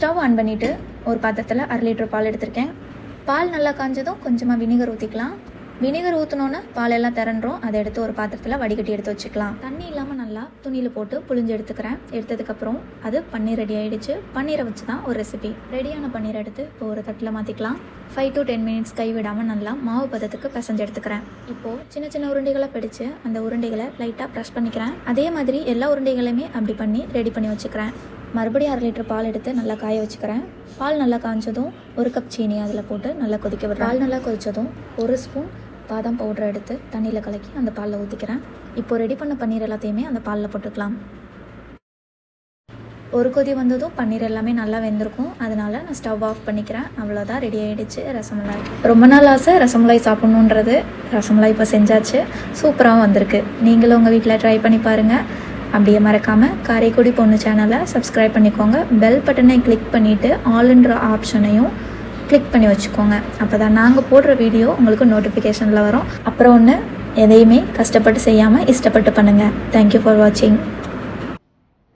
Stove on பண்ணிவிட்டு ஒரு பாத்திரத்தில் அரை லிட்டர் பால் எடுத்திருக்கேன். பால் நல்லா காஞ்சதும் கொஞ்சமாக வினிகர் ஊற்றிக்கலாம் வினிகர் ஊற்றினோன்னே பால் எல்லாம் திறன்றோம் அதை எடுத்து ஒரு பாத்திரத்தில் வடிகட்டி எடுத்து வச்சுக்கலாம். தண்ணி இல்லாமல் நல்லா துணியில் போட்டு புழிஞ்சு எடுத்துக்கிறேன். எடுத்ததுக்கப்புறம் அது பன்னீர் ரெடி ஆகிடுச்சு பன்னீரை வச்சு தான் ஒரு ரெசிபி ரெடியான பன்னீர் எடுத்து இப்போ ஒரு தட்டில் மாற்றிக்கலாம் ஃபைவ் டு டென் மினிட்ஸ் கைவிடாமல் நல்லா மாவு பதத்துக்கு பிசைஞ்சு எடுத்துக்கிறேன். இப்போது சின்ன சின்ன உருண்டைகளை பிடிச்சு அந்த உருண்டைகளை லைட்டாக ப்ரெஷ் பண்ணிக்கிறேன். அதே மாதிரி எல்லா உருண்டைகளையுமே அப்படி பண்ணி ரெடி பண்ணி வச்சுக்கிறேன். மறுபடியும் அரை லிட்டர் பால் எடுத்து நல்லா காய வச்சுக்கிறேன். பால் நல்லா காய்ச்சதும் ஒரு கப் சீனி அதில் போட்டு நல்லா கொதிக்க விடுறேன். பால் நல்லா கொதித்ததும் ஒரு ஸ்பூன் பாதாம் பவுடர் எடுத்து தண்ணியில் கலக்கி அந்த பாலில் ஊற்றிக்கிறேன் இப்போ ரெடி பண்ண பன்னீர் எல்லாத்தையுமே அந்த பாலில் போட்டுக்கலாம். ஒரு கொதி வந்ததும் பன்னீர் எல்லாமே நல்லா வெந்திருக்கும். அதனால நான் ஸ்டவ் ஆஃப் பண்ணிக்கிறேன். அவ்வளோதான் ரெடி ஆகிடுச்சு ரசமலாய் ரொம்ப நாள் ஆசை ரசமலாய் சாப்பிட்ணுன்றது. ரசமலாய் இப்போ செஞ்சாச்சு. சூப்பராகவும் வந்திருக்கு. நீங்களும் உங்கள் வீட்டில் ட்ரை பண்ணி பாருங்கள் அப்படியே மறக்காமல் காரைக்குடி பொண்ணு சேனலை சப்ஸ்கிரைப் பண்ணிக்கோங்க. பெல் பட்டனை கிளிக் பண்ணிவிட்டு ஆல்ன்ற ஆப்ஷனையும் கிளிக் பண்ணி வச்சுக்கோங்க. அப்போ தான் நாங்கள் போடுற வீடியோ உங்களுக்கு நோட்டிஃபிகேஷனில் வரும். அப்புறம் ஒன்று எதையுமே கஷ்டப்பட்டு செய்யாமல் இஷ்டப்பட்டு பண்ணுங்கள் தேங்க்யூ ஃபார் வாட்சிங்